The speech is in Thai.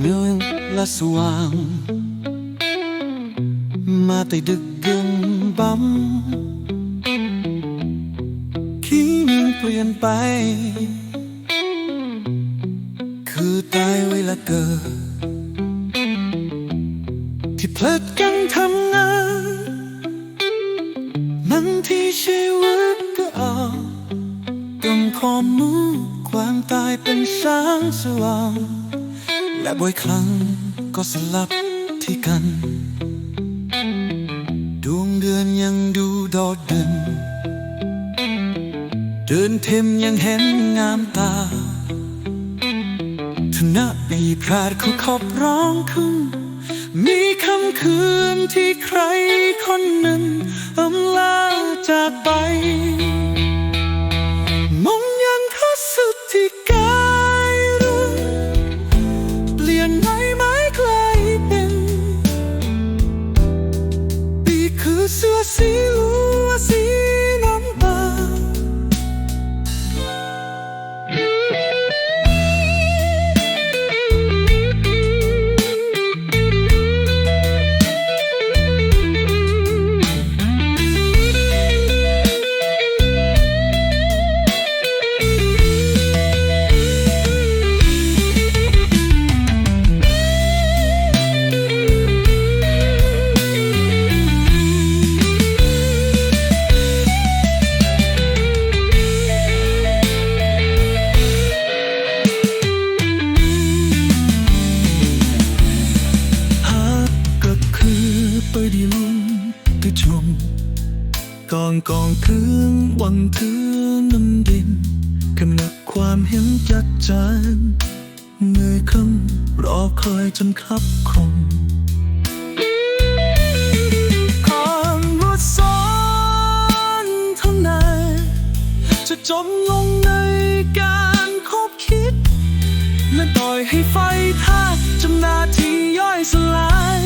และสว่างมาแต่ดึกดึงบัมคิงเปลี่ยนไป คือตายเวลาเกิด ที่เพลิดกันทำงานมันที่ชีวิตก็เอาต้นข้อมูลความตายเป็นแสงสว่าง และบ่อยครั้งก็สลับที่กัน ดวงเดือนยังดูโดดเด่นเดินเทมยังเห็นงามตาธนปีพราดเขาขอบร้องขึ้น มีคำคืนที่ใครคนหนึ่งอำลาจากไป ไดีลุ้นไปชมกองกองคืนวันถือน้ำดินกำหนดความเห็นจัดจานเหนื่อยคำรอคอยจนครับคงความรู้สอนเท่านั้นจะจมลงในการคบคิดและปล่อยให้ไฟธาจำนาที่ย่อยสลาย